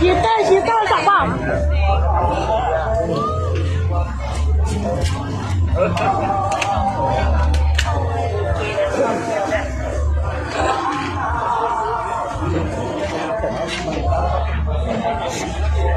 ชีเตอร์ชีเตอร์สักเปล่าเ